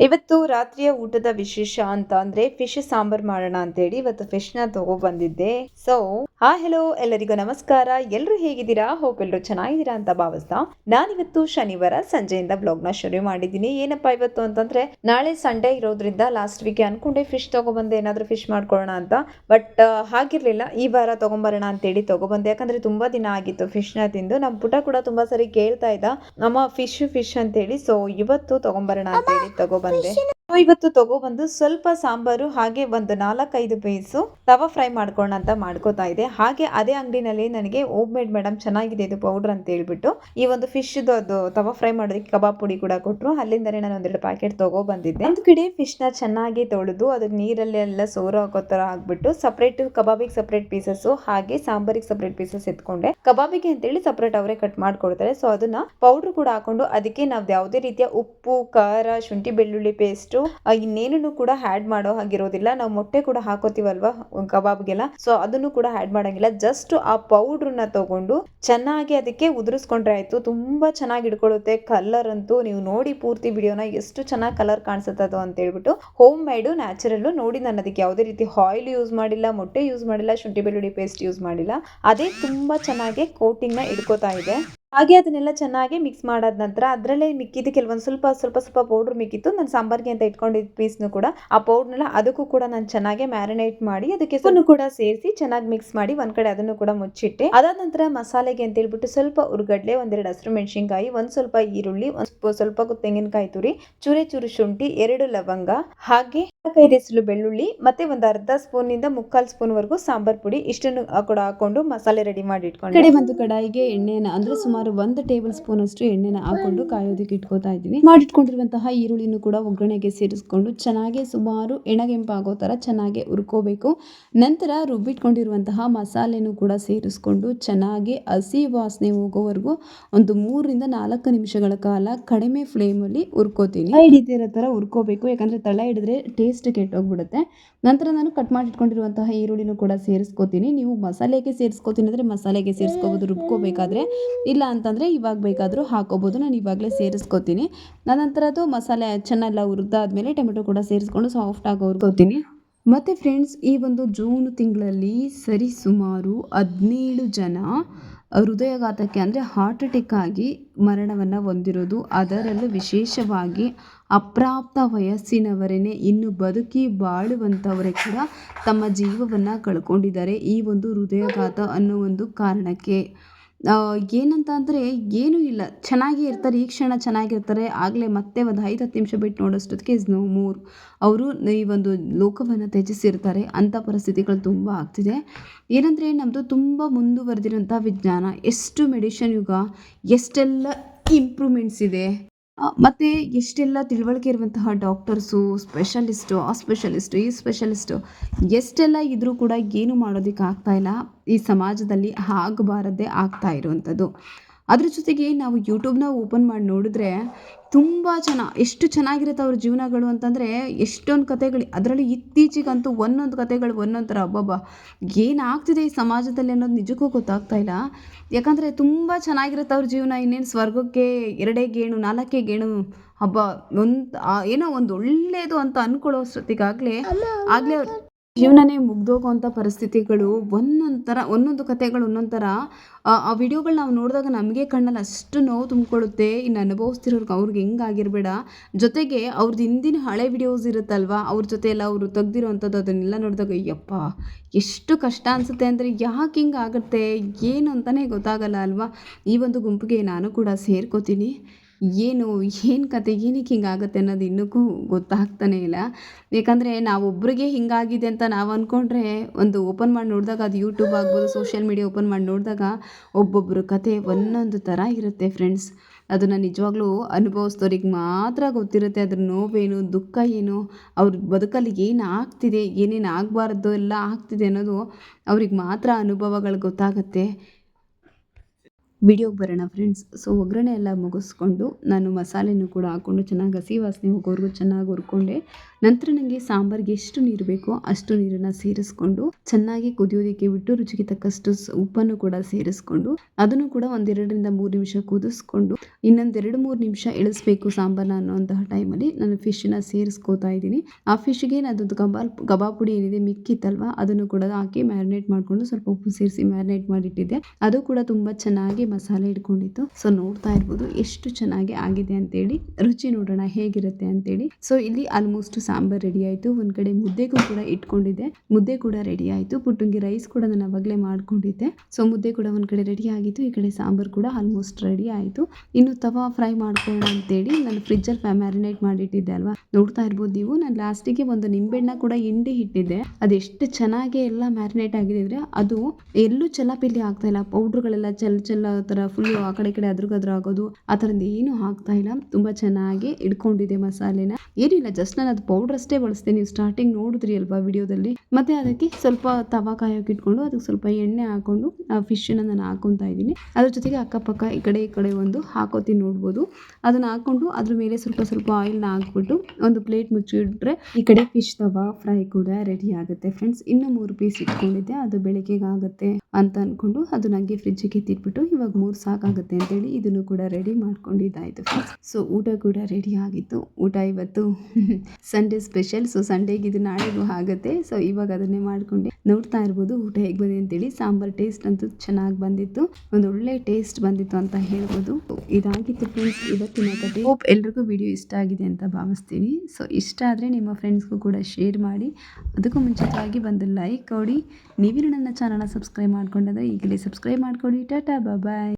ಇವತ್ತು ರಾತ್ರಿಯ ಊಟದ ವಿಶೇಷ ಅಂತ ಅಂದ್ರೆ ಫಿಶ್ ಸಾಂಬಾರ್ ಮಾಡೋಣ ಅಂತೇಳಿ ಇವತ್ತು ಫಿಶ್ನ ತಗೊಬಂದಿದ್ದೆ ಸೊ ಹಾ ಹೆಲೋ ಎಲ್ಲರಿಗೂ ನಮಸ್ಕಾರ. ಎಲ್ಲರೂ ಹೇಗಿದ್ದೀರಾ? ಹೋಪ್ ಎಲ್ಲರೂ ಚೆನ್ನಾಗಿದ್ದೀರಾ ಅಂತ ಭಾವಿಸ್ತಾ. ನಾನಿವತ್ತು ಶನಿವಾರ ಸಂಜೆಯಿಂದ ಬ್ಲಾಗ್ನ ಶುರು ಮಾಡಿದ್ದೀನಿ. ಏನಪ್ಪಾ ಇವತ್ತು ಅಂತಂದ್ರೆ, ನಾಳೆ ಸಂಡೇ ಇರೋದ್ರಿಂದ ಲಾಸ್ಟ್ ವೀಕ್ ಅನ್ಕೊಂಡೆ ಫಿಶ್ ತಗೊಬಂದೆ ಏನಾದ್ರೂ ಫಿಶ್ ಮಾಡ್ಕೊಳ್ಳೋಣ ಅಂತ. ಬಟ್ ಹಾಗಿರ್ಲಿಲ್ಲ. ಈ ವಾರ ತಗೊಂಬರೋಣ ಅಂತೇಳಿ ತಗೊಬಂದೆ ಯಾಕಂದ್ರೆ ತುಂಬಾ ದಿನ ಆಗಿತ್ತು ಫಿಶ್ನ ತಿಂದು. ನಮ್ಮ ಪುಟ ಕೂಡ ತುಂಬಾ ಸರಿ ಕೇಳ್ತಾ ಇದ್ದ. ನಮ್ಮ ಫಿಶ್ ಫಿಶ್ ಅಂತೇಳಿ. ಸೊ ಇವತ್ತು ತಗೊಂಬರೋಣ ಅಂತೇಳಿ ತಗೊಬಂದೆ So, ಇವತ್ತು ತಗೊಬಂದು ಸ್ವಲ್ಪ ಸಾಂಬಾರು ಹಾಗೆ ಒಂದು ನಾಲ್ಕೈದು ಪೀಸು ತವಾ ಫ್ರೈ ಮಾಡ್ಕೊಳ್ಳೋಣ ಅಂತ ಮಾಡ್ಕೋತಾ ಇದೆ ಹಾಗೆ ಅದೇ ಅಂಗಡಿನಲ್ಲಿ ನನಗೆ ಓಮ್ ಮೇಡ್ ಮೇಡಮ್ ಚೆನ್ನಾಗಿದೆ ಇದು ಪೌಡರ್ ಅಂತ ಹೇಳ್ಬಿಟ್ಟು ಈ ಒಂದು ಫಿಶ್ ಅದು ತವಾ ಫ್ರೈ ಮಾಡೋದಕ್ಕೆ ಕಬಾಬ್ ಪುಡಿ ಕೂಡ ಕೊಟ್ಟರು ಅಲ್ಲಿಂದನೇ ನಾನು ಒಂದೆರಡು ಪ್ಯಾಕೆಟ್ ತಗೋ ಬಂದಿದ್ದೆ ಒಂದು ಕಡೆ ಫಿಶ್ನ ಚೆನ್ನಾಗಿ ತೊಳೆದು ಅದಕ್ಕೆ ನೀರಲ್ಲಿ ಎಲ್ಲ ಸೋರು ಹಾಕೋ ತರ ಹಾಕ್ಬಿಟ್ಟು ಸಪ್ರೇಟ್ ಕಬಾಬಿಗೆ ಸಪ್ರೇಟ್ ಪೀಸಸ್ ಹಾಗೆ ಸಾಂಬಾರಿಗೆ ಸಪ್ರೇಟ್ ಪೀಸಸ್ ಎತ್ಕೊಂಡೆ. ಕಬಾಬಿಗೆ ಅಂತೇಳಿ ಸಪ್ರೇಟ್ ಅವರೇ ಕಟ್ ಮಾಡ್ಕೊಡ್ತಾರೆ. ಸೊ ಅದನ್ನ ಪೌಡರ್ ಕೂಡ ಹಾಕೊಂಡು ಅದಕ್ಕೆ ನಾವು ಯಾವುದೇ ರೀತಿಯ ಉಪ್ಪು ಖಾರ ಶುಂಠಿ ಬೆಳ್ಳುಳ್ಳಿ ಪೇಸ್ಟು ಇನ್ನೇನು ಕೂಡ ಆ್ಯಡ್ ಮಾಡೋ ಹಾಗಿರೋದಿಲ್ಲ. ನಾವು ಮೊಟ್ಟೆ ಕೂಡ ಹಾಕೋತೀವಲ್ವಾ, ಕಬಾಬ್ಗೆಲ್ಲ. ಸೊ ಅದನ್ನು ಕೂಡ ಆ್ಯಡ್ ಮಾಡಂಗಿಲ್ಲ. ಜಸ್ಟ್ ಆ ಪೌಡ್ರನ್ನ ತಗೊಂಡು ಚೆನ್ನಾಗಿ ಅದಕ್ಕೆ ಉದುರಿಸ್ಕೊಂಡ್ರೆ ಆಯ್ತು. ತುಂಬಾ ಚೆನ್ನಾಗಿ ಹಿಡ್ಕೊಳ್ಳುತ್ತೆ. ಕಲರ್ ಅಂತೂ ನೀವು ನೋಡಿ ಪೂರ್ತಿ ವಿಡಿಯೋನ ಎಷ್ಟು ಚೆನ್ನಾಗಿ ಕಲರ್ ಕಾಣಿಸುತ್ತದೋ ಅಂತ ಹೇಳ್ಬಿಟ್ಟು ಹೋಮ್ ಮೇಡು ನ್ಯಾಚುರಲ್ ನೋಡಿ ನಾನು ಅದಕ್ಕೆ ಯಾವುದೇ ರೀತಿ ಆಯಿಲ್ ಯೂಸ್ ಮಾಡಿಲ್ಲ, ಮೊಟ್ಟೆ ಯೂಸ್ ಮಾಡಿಲ್ಲ, ಶುಂಠಿ ಬೆಳ್ಳುಳ್ಳಿ ಪೇಸ್ಟ್ ಯೂಸ್ ಮಾಡಿಲ್ಲ. ಅದೇ ತುಂಬಾ ಚೆನ್ನಾಗಿ ಕೋಟಿಂಗ್ನ ಇಟ್ಕೋತಾ ಇದೆ. ಹಾಗೆ ಅದನ್ನೆಲ್ಲ ಚೆನ್ನಾಗಿ ಮಿಕ್ಸ್ ಮಾಡಾದ ನಂತರ ಅದರಲ್ಲೇ ಮಿಕ್ಕಿದ್ದು ಕೆಲವೊಂದು ಸ್ವಲ್ಪ ಸ್ವಲ್ಪ ಸ್ವಲ್ಪ ಪೌಡ್ರ್ ಮಿಕ್ಕಿತ್ತು. ನಾನು ಸಾಂಬಾರ್ಗೆ ಅಂತ ಇಟ್ಕೊಂಡಿದ್ದ ಪೀಸ್ನು ಕೂಡ ಆ ಪೌಡ್ರನ್ನೆಲ್ಲ ಅದಕ್ಕೂ ಕೂಡ ನಾನು ಚೆನ್ನಾಗಿ ಮ್ಯಾರಿನೇಟ್ ಮಾಡಿ ಅದಕ್ಕೆ ಕೂಡ ಸೇರಿಸಿ ಚೆನ್ನಾಗಿ ಮಿಕ್ಸ್ ಮಾಡಿ ಒಂದು ಕಡೆ ಅದನ್ನು ಕೂಡ ಮುಚ್ಚಿಟ್ಟೆ. ಅದಾದ ನಂತರ ಮಸಾಲೆಗೆ ಅಂತ ಹೇಳ್ಬಿಟ್ಟು ಸ್ವಲ್ಪ ಉರ್ಗಡ್ಲೆ, ಒಂದೆರಡು ಹಸಿರು ಮೆಣಸಿನ್ಕಾಯಿ, ಒಂದು ಸ್ವಲ್ಪ ಈರುಳ್ಳಿ, ಒಂದು ಸ್ವಲ್ಪ ತೆಂಗಿನಕಾಯಿ ತುರಿ, ಚೂರೆ ಚೂರು ಶುಂಠಿ, ಎರಡು ಲವಂಗ ಹಾಗೆ ಹೆಸರು ಬೆಳ್ಳುಳ್ಳಿ ಮತ್ತೆ ಒಂದು ಅರ್ಧ ಸ್ಪೂನ್ ಇಂದ ಮುಕ್ಕಾಲ್ ಸ್ಪೂನ್ ವರೆಗೂ ಸಾಂಬಾರ್ ಪುಡಿ. ಇಷ್ಟನ್ನು ಕೂಡ ಹಾಕೊಂಡು ಮಸಾಲೆ ರೆಡಿ ಮಾಡಿ ಇಟ್ಕೊಂಡು. ಕಡೆ ಒಂದು ಕಡಾಯಿಗೆ ಎಣ್ಣೆನ ಅಂದ್ರೆ ಸುಮಾರು ಒಂದು ಟೇಬಲ್ ಸ್ಪೂನ್ ಅಷ್ಟು ಎಣ್ಣೆನ ಹಾಕೊಂಡು ಕಾಯೋದಕ್ಕೆ ಇಟ್ಕೋತಾ ಇದ್ದೀನಿ. ಮಾಡಿಟ್ಕೊಂಡಿರುವಂತಹ ಈರುಳ್ಳಿನೂ ಕೂಡ ಒಗ್ಗರಣೆಗೆ ಸೇರಿಸ್ಕೊಂಡು ಚೆನ್ನಾಗಿ ಸುಮಾರು ಎಣಗೆಂಪಾಗೋ ತರ ಚೆನ್ನಾಗಿ ಉರ್ಕೋಬೇಕು ನಂತರ ರುಬ್ಬಿಟ್ಕೊಂಡಿರುವಂತಹ ಮಸಾಲೆನೂ ಕೂಡ ಸೇರಿಸ್ಕೊಂಡು ಚೆನ್ನಾಗಿ ಹಸಿ ವಾಸನೆ ಹೋಗೋವರೆಗೂ ಒಂದು ಮೂರರಿಂದ ನಾಲ್ಕು ನಿಮಿಷಗಳ ಕಾಲ ಕಡಿಮೆ ಫ್ಲೇಮಲ್ಲಿ ಹುರ್ಕೋತೀನಿ. ತಳ ಹಿಡಿದಿರೋ ಥರ ಹುರ್ಕೋಬೇಕು ಯಾಕಂದರೆ ತಳ ಹಿಡಿದ್ರೆ ಟೇಸ್ಟ್ ಕೆಟ್ಟೋಗ್ಬಿಡುತ್ತೆ. ನಂತರ ನಾನು ಕಟ್ ಮಾಡಿಟ್ಕೊಂಡಿರುವಂತಹ ಈರುಳ್ಳಿನೂ ಕೂಡ ಸೇರಿಸ್ಕೋತೀನಿ. ನೀವು ಮಸಾಲೆಗೆ ಸೇರಿಸ್ಕೋತೀನಿ ಅಂದರೆ ಮಸಾಲೆಗೆ ಸೇರಿಸ್ಕೋಬೋದು, ರುಬ್ಕೋಬೇಕಾದ್ರೆ. ಇಲ್ಲ ಅಂತಂದರೆ ಇವಾಗ ಬೇಕಾದರೂ ಹಾಕೋಬೋದು, ನಾನು ಇವಾಗಲೇ ಸೇರಿಸ್ಕೋತೀನಿ. ನಂತರ ಅದು ಮಸಾಲೆ ಚೆನ್ನಾಗೆಲ್ಲ ಹುರಿದಾದ್ಮೇಲೆ ಟೊಮೆಟೊ ಕೂಡ ಸೇರಿಸ್ಕೊಂಡು ಸಾಫ್ಟ್ ಆಗಿ ಹುರ್ಕೋತೀನಿ. ಮತ್ತು ಫ್ರೆಂಡ್ಸ್ ಈ ಒಂದು ಜೂನ್ ತಿಂಗಳಲ್ಲಿ ಸರಿಸುಮಾರು ಹದಿನೇಳು ಜನ ಹೃದಯಾಘಾತಕ್ಕೆ ಅಂದರೆ ಹಾರ್ಟ್ ಅಟ್ಯಾಕ್ ಆಗಿ ಮರಣವನ್ನು ಹೊಂದಿರೋದು. ಅದರಲ್ಲೂ ವಿಶೇಷವಾಗಿ ಅಪ್ರಾಪ್ತ ವಯಸ್ಸಿನವರೇ ಇನ್ನು ಬದುಕಿ ಬಾಳುವಂಥವರೇ ಕೂಡ ತಮ್ಮ ಜೀವವನ್ನು ಕಳ್ಕೊಂಡಿದ್ದಾರೆ ಈ ಒಂದು ಹೃದಯಾಘಾತ ಅನ್ನೋ ಒಂದು ಕಾರಣಕ್ಕೆ. ಏನಂತ ಅಂದರೆ ಏನೂ ಇಲ್ಲ. ಚೆನ್ನಾಗೇ ಇರ್ತಾರೆ, ಈ ಕ್ಷಣ ಚೆನ್ನಾಗಿರ್ತಾರೆ. ಆಗಲೇ ಮತ್ತೆ ಒಂದು ಐದು ಹತ್ತು ನಿಮಿಷ ಬಿಟ್ಟು ನೋಡೋಷ್ಟೊತ್ತಿಗೆ ಇಸ್ ನೋ ಮೋರ್. ಅವರು ಈ ಒಂದು ಲೋಕವನ್ನು ತ್ಯಜಿಸಿರ್ತಾರೆ. ಅಂಥ ಪರಿಸ್ಥಿತಿಗಳು ತುಂಬ ಆಗ್ತಿದೆ. ಏನಂದರೆ ನಮ್ಮದು ತುಂಬ ಮುಂದುವರೆದಿರೋಂಥ ವಿಜ್ಞಾನ. ಎಷ್ಟು ಮೆಡಿಷನ್ ಯುಗ, ಎಷ್ಟೆಲ್ಲ ಇಂಪ್ರೂವ್ಮೆಂಟ್ಸ್ ಇದೆ. ಮತ್ತೆ ಎಷ್ಟೆಲ್ಲ ತಿಳುವಳಿಕೆ ಇರುವಂತಹ ಡಾಕ್ಟರ್ಸು, ಸ್ಪೆಷಲಿಸ್ಟು ಆ ಸ್ಪೆಷಲಿಸ್ಟು ಈ ಸ್ಪೆಷಲಿಸ್ಟು, ಎಷ್ಟೆಲ್ಲ ಇದ್ದರೂ ಕೂಡ ಏನು ಮಾಡೋದಕ್ಕೆ ಆಗ್ತಾ ಇಲ್ಲ. ಈ ಸಮಾಜದಲ್ಲಿ ಆಗಬಾರದೇ ಆಗ್ತಾ ಇರುವಂಥದ್ದು. ಅದ್ರ ಜೊತೆಗೆ ನಾವು ಯೂಟ್ಯೂಬ್ನ ಓಪನ್ ಮಾಡಿ ನೋಡಿದ್ರೆ ತುಂಬ ಜನ, ಎಷ್ಟು ಚೆನ್ನಾಗಿರುತ್ತೆ ಅವ್ರ ಜೀವನಗಳು ಅಂತಂದರೆ ಎಷ್ಟೊಂದು ಕತೆಗಳು ಅದರಲ್ಲಿ ಇತ್ತೀಚೆಗಂತೂ ಒಂದೊಂದು ಕತೆಗಳು ಒಂದೊಂದು ಥರ, ಅಬ್ಬಬ್ಬ, ಏನಾಗ್ತಿದೆ ಈ ಸಮಾಜದಲ್ಲಿ ಅನ್ನೋದು ನಿಜಕ್ಕೂ ಗೊತ್ತಾಗ್ತಾ ಇಲ್ಲ. ಯಾಕಂದರೆ ತುಂಬ ಚೆನ್ನಾಗಿರುತ್ತೆ ಅವ್ರ ಜೀವನ, ಇನ್ನೇನು ಸ್ವರ್ಗಕ್ಕೆ ಎರಡೇ ಗೇಣು, ನಾಲ್ಕೇ ಗೇಣು ಹಬ್ಬ ಒಂದು ಏನೋ ಒಂದು ಒಳ್ಳೆಯದು ಅಂತ ಅಂದ್ಕೊಳ್ಳೋ ಅಷ್ಟೊತ್ತಿಗಾಗಲೇ, ಆಗಲೇ ಜೀವನನೇ ಮುಗ್ದೋಗುವಂಥ ಪರಿಸ್ಥಿತಿಗಳು ಒಂದೊಂದು ಥರ ಒಂದೊಂದು ಕಥೆಗಳು ಒಂದೊಂದು ಆ ವಿಡಿಯೋಗಳು ನಾವು ನೋಡಿದಾಗ ನಮಗೆ ಕಣ್ಣಲ್ಲಿ ಅಷ್ಟು ನೋವು ತುಂಬಿಕೊಳ್ಳುತ್ತೆ. ಇನ್ನು ಅನುಭವಿಸ್ತಿರೋರ್ಗೆ ಅವ್ರಿಗೆ ಆಗಿರಬೇಡ. ಜೊತೆಗೆ ಅವ್ರದ್ದು ಹಿಂದಿನ ಹಳೆ ವಿಡಿಯೋಸ್ ಇರುತ್ತಲ್ವ, ಅವ್ರ ಜೊತೆ ಎಲ್ಲ ಅವರು ತೆಗ್ದಿರೋವಂಥದ್ದು ಅದನ್ನೆಲ್ಲ ನೋಡಿದಾಗ ಅಯ್ಯಪ್ಪ ಎಷ್ಟು ಕಷ್ಟ ಅನಿಸುತ್ತೆ ಅಂದರೆ ಯಾಕೆ ಹಿಂಗೆ ಆಗುತ್ತೆ? ಏನು ಅಂತಲೇ ಗೊತ್ತಾಗಲ್ಲ ಅಲ್ವಾ? ಈ ಒಂದು ಗುಂಪಿಗೆ ನಾನು ಕೂಡ ಸೇರ್ಕೋತೀನಿ. ಏನು ಏನು ಕತೆ, ಏನಕ್ಕೆ ಹಿಂಗಾಗುತ್ತೆ ಅನ್ನೋದು ಇನ್ನಕ್ಕೂ ಗೊತ್ತಾಗ್ತಾನೇ ಇಲ್ಲ. ಯಾಕಂದರೆ ನಾವೊಬ್ಬರಿಗೆ ಹಿಂಗಾಗಿದೆ ಅಂತ ನಾವು ಅಂದ್ಕೊಂಡ್ರೆ ಒಂದು ಓಪನ್ ಮಾಡಿ ನೋಡಿದಾಗ ಅದು ಯೂಟ್ಯೂಬ್ ಆಗ್ಬೋದು, ಸೋಷಿಯಲ್ ಮೀಡಿಯಾ ಓಪನ್ ಮಾಡಿ ನೋಡಿದಾಗ ಒಬ್ಬೊಬ್ಬರು ಕತೆ ಒಂದೊಂದು ಥರ ಇರುತ್ತೆ ಫ್ರೆಂಡ್ಸ್. ಅದನ್ನು ನಿಜವಾಗ್ಲೂ ಅನುಭವಿಸ್ದವ್ರಿಗೆ ಮಾತ್ರ ಗೊತ್ತಿರುತ್ತೆ ಅದ್ರ ನೋವೇನು, ದುಃಖ ಏನು, ಅವ್ರ ಬದುಕಲ್ಲಿ ಏನು ಆಗ್ತಿದೆ, ಏನೇನು ಆಗಬಾರ್ದು ಎಲ್ಲ ಆಗ್ತಿದೆ ಅನ್ನೋದು ಅವ್ರಿಗೆ ಮಾತ್ರ ಅನುಭವಗಳು ಗೊತ್ತಾಗುತ್ತೆ. ವಿಡಿಯೋಗೆ ಬರೋಣ ಫ್ರೆಂಡ್ಸ್. ಸೊ ಒಗ್ಗರಣೆ ಎಲ್ಲ ಮುಗಿಸ್ಕೊಂಡು ನಾನು ಮಸಾಲೆನೂ ಕೂಡ ಹಾಕ್ಕೊಂಡು ಚೆನ್ನಾಗಿ ಹಸಿ ವಾಸನೆ ಹೋಗೋವರೆಗೂ ಚೆನ್ನಾಗಿ ಹುರ್ಕೊಂಡೆ. ನಂತರ ನನಗೆ ಸಾಂಬಾರ್ಗೆ ಎಷ್ಟು ನೀರು ಬೇಕೋ ಅಷ್ಟು ನೀರನ್ನು ಸೇರಿಸ್ಕೊಂಡು ಚೆನ್ನಾಗಿ ಕುದಿಯೋದಕ್ಕೆ ಬಿಟ್ಟು ರುಚಿಗೆ ತಕ್ಕಷ್ಟು ಉಪ್ಪನ್ನು ಕೂಡ ಸೇರಿಸ್ಕೊಂಡು ಅದನ್ನು ಕೂಡ ಒಂದೆರಡರಿಂದ ಮೂರು ನಿಮಿಷ ಕುದಿಸ್ಕೊಂಡು ಇನ್ನೊಂದೆರಡು ಮೂರು ನಿಮಿಷ ಇಳಿಸ್ಬೇಕು ಸಾಂಬಾರನ್ನ ಅನ್ನೋಂತಹ ಟೈಮಲ್ಲಿ ನಾನು ಫಿಶ್ನ ಸೇರಿಸ್ಕೋತಾ ಇದ್ದೀನಿ. ಆ ಫಿಶ್ಗೆ ಅದೊಂದು ಕಬಾಲ್ ಕಬಾಬ್ ಪುಡಿ ಏನಿದೆ ಮಿಕ್ಕಿತ್ತಲ್ವ ಅದನ್ನು ಕೂಡ ಹಾಕಿ ಮ್ಯಾರಿನೇಟ್ ಮಾಡಿಕೊಂಡು ಸ್ವಲ್ಪ ಉಪ್ಪು ಸೇರಿಸಿ ಮ್ಯಾರಿನೇಟ್ ಮಾಡಿಟ್ಟಿದ್ದೆ. ಅದು ಕೂಡ ತುಂಬ ಚೆನ್ನಾಗಿ ಮಸಾಲೆ ಇಟ್ಕೊಂಡಿತ್ತು ಸೊ ನೋಡ್ತಾ ಇರ್ಬೋದು ಎಷ್ಟು ಚೆನ್ನಾಗಿ ಆಗಿದೆ ಅಂತೇಳಿ. ರುಚಿ ನೋಡೋಣ ಹೇಗಿರುತ್ತೆ ಅಂತೇಳಿ. ಸೊ ಇಲ್ಲಿ ಆಲ್ಮೋಸ್ಟ್ ಸಾಂಬಾರ್ ರೆಡಿ ಆಯಿತು. ಒಂದು ಕಡೆ ಮುದ್ದೆಗೂ ಕೂಡ ಇಟ್ಕೊಂಡಿದ್ದೆ. ಮುದ್ದೆ ಕೂಡ ರೆಡಿ ಆಯಿತು. ಪುಟ್ಟಂಗಿ ರೈಸ್ ಕೂಡ ನಾನು ಅವಾಗಲೇ ಮಾಡ್ಕೊಂಡಿದ್ದೆ. ಸೊ ಮುದ್ದೆ ಕೂಡ ಒಂದು ಕಡೆ ರೆಡಿ ಆಗಿತ್ತು. ಈ ಕಡೆ ಸಾಂಬಾರು ಕೂಡ ಆಲ್ಮೋಸ್ಟ್ ರೆಡಿ ಆಯಿತು. ಇನ್ನು ತವಾ ಫ್ರೈ ಮಾಡ್ಕೊಳ್ಳೋಣ ಅಂತೇಳಿ ನಾನು ಫ್ರಿಜ್ಜಲ್ಲಿ ಮ್ಯಾರಿನೇಟ್ ಮಾಡಿಟ್ಟಿದ್ದೆ ಅಲ್ವಾ? ನೋಡ್ತಾ ಇರ್ಬೋದು ನೀವು. ನಾನು ಲಾಸ್ಟಿಗೆ ಒಂದು ನಿಂಬೆಹಣ್ಣ ಕೂಡ ಹಿಂಡಿ ಇಟ್ಟಿದ್ದೆ ಅದೆಷ್ಟು ಚೆನ್ನಾಗಿ ಎಲ್ಲ ಮ್ಯಾರಿನೇಟ್ ಆಗಿದೆ ಅಂದರೆ ಅದು ಎಲ್ಲೂ ಚಲಾಪಿಲ್ಲಿ ಆಗ್ತಾ ಇಲ್ಲ. ಪೌಡ್ರುಗಳೆಲ್ಲ ಚೆಲ್ ಚೆಲ್ಲ ಥರ ಫುಲ್ಲು ಆ ಕಡೆ ಕಡೆ ಅದ್ರಗದ್ರ ಆಗೋದು, ಆ ಥರದ್ದು ಏನೂ ಆಗ್ತಾ ಇಲ್ಲ. ತುಂಬ ಚೆನ್ನಾಗಿ ಇಟ್ಕೊಂಡಿದೆ ಮಸಾಲೆನ. ಏನಿಲ್ಲ ಜಸ್ಟ್ ನಾನು ಅದು ಪೌಡ್ರ್ ಅಷ್ಟೇ ಬಳಸ್ದೆ ನೀವು ಸ್ಟಾರ್ಟಿಂಗ್ ನೋಡಿದ್ರಿ ಅಲ್ವಾ ವಿಡಿಯೋದಲ್ಲಿ. ಮತ್ತೆ ಅದಕ್ಕೆ ಸ್ವಲ್ಪ ತವಾ ಕಾಯೋಕೆ ಇಟ್ಕೊಂಡು ಅದಕ್ಕೆ ಸ್ವಲ್ಪ ಎಣ್ಣೆ ಹಾಕೊಂಡು ಆ ಫಿಶನ್ನು ನಾನು ಹಾಕೊತಾ ಇದ್ದೀನಿ. ಅದ್ರ ಜೊತೆಗೆ ಅಕ್ಕಪಕ್ಕ ಈ ಕಡೆ ಈ ಕಡೆ ಒಂದು ಹಾಕೋತೀನಿ ನೋಡ್ಬೋದು. ಅದನ್ನ ಹಾಕೊಂಡು ಅದ್ರ ಮೇಲೆ ಸ್ವಲ್ಪ ಸ್ವಲ್ಪ ಆಯಿಲ್ನ ಹಾಕ್ಬಿಟ್ಟು ಒಂದು ಪ್ಲೇಟ್ ಮುಚ್ಚಿಟ್ರೆ ಈ ಕಡೆ ಫಿಶ್ ತವಾ ಫ್ರೈ ಕೂಡ ರೆಡಿ ಆಗುತ್ತೆ ಫ್ರೆಂಡ್ಸ್ ಇನ್ನೂ ಮೂರು ಪೀಸ್ ಇಟ್ಕೊಂಡಿದ್ದೆ, ಅದು ಬೆಳಿಗ್ಗೆಗೆ ಆಗುತ್ತೆ ಅಂತ ಅಂದ್ಕೊಂಡು ಅದು ನನಗೆ ಫ್ರಿಜ್ಜಿಗೆ ಎತ್ತಿಟ್ಬಿಟ್ಟು ಇವಾಗ ಮೂರು ಸಾಕಾಗುತ್ತೆ ಅಂತೇಳಿ ಇದನ್ನು ಕೂಡ ರೆಡಿ ಮಾಡ್ಕೊಂಡಿದ್ದಾಯ್ತು ಫ್ರೆಂಡ್ಸ್ ಸೊ ಊಟ ಕೂಡ ರೆಡಿ ಆಗಿತ್ತು. ಊಟ ಇವತ್ತು. ಸಂಡೇ ಸ್ಪೆಷಲ್ ಸೊ ಸಂಡೇಗೆ ಇದು ನಾಳೆಗೂ ಆಗುತ್ತೆ. ಸೊ ಇವಾಗ ಅದನ್ನೇ ಮಾಡ್ಕೊಂಡೆ. ನೋಡ್ತಾ ಇರ್ಬೋದು ಊಟ ಹೇಗೆ ಬಂದಿದೆ ಅಂತೇಳಿ. ಸಾಂಬಾರ್ ಟೇಸ್ಟ್ ಅಂತೂ ಚೆನ್ನಾಗಿ ಬಂದಿತ್ತು. ಒಂದು ಒಳ್ಳೆ ಟೇಸ್ಟ್ ಬಂದಿತ್ತು ಅಂತ ಹೇಳ್ಬೋದು. ಇದಾಗಿತ್ತು ಫ್ರೆಂಡ್ಸ್ ಇವತ್ತಿನ ಕತೆ ಹೋಪ್ ಎಲ್ರಿಗೂ ವಿಡಿಯೋ ಇಷ್ಟ ಆಗಿದೆ ಅಂತ ಭಾವಿಸ್ತೀನಿ. ಸೊ ಇಷ್ಟ ಆದರೆ ನಿಮ್ಮ ಫ್ರೆಂಡ್ಸ್ಗೂ ಕೂಡ ಶೇರ್ ಮಾಡಿ. ಅದಕ್ಕೂ ಮುಂಚಿತವಾಗಿ ಬಂದು ಲೈಕ್ ಕೊಡಿ. ನೀವಿನ ನನ್ನ ಚಾನಲ್ನ ಸಬ್ಸ್ಕ್ರೈಬ್ ಮಾಡ್ಕೊಂಡ್ರೆ ಈಗಲೇ ಸಬ್ಸ್ಕ್ರೈಬ್ ಮಾಡ್ಕೊಡಿ. ಟಾಟಾ ಬಾಯ್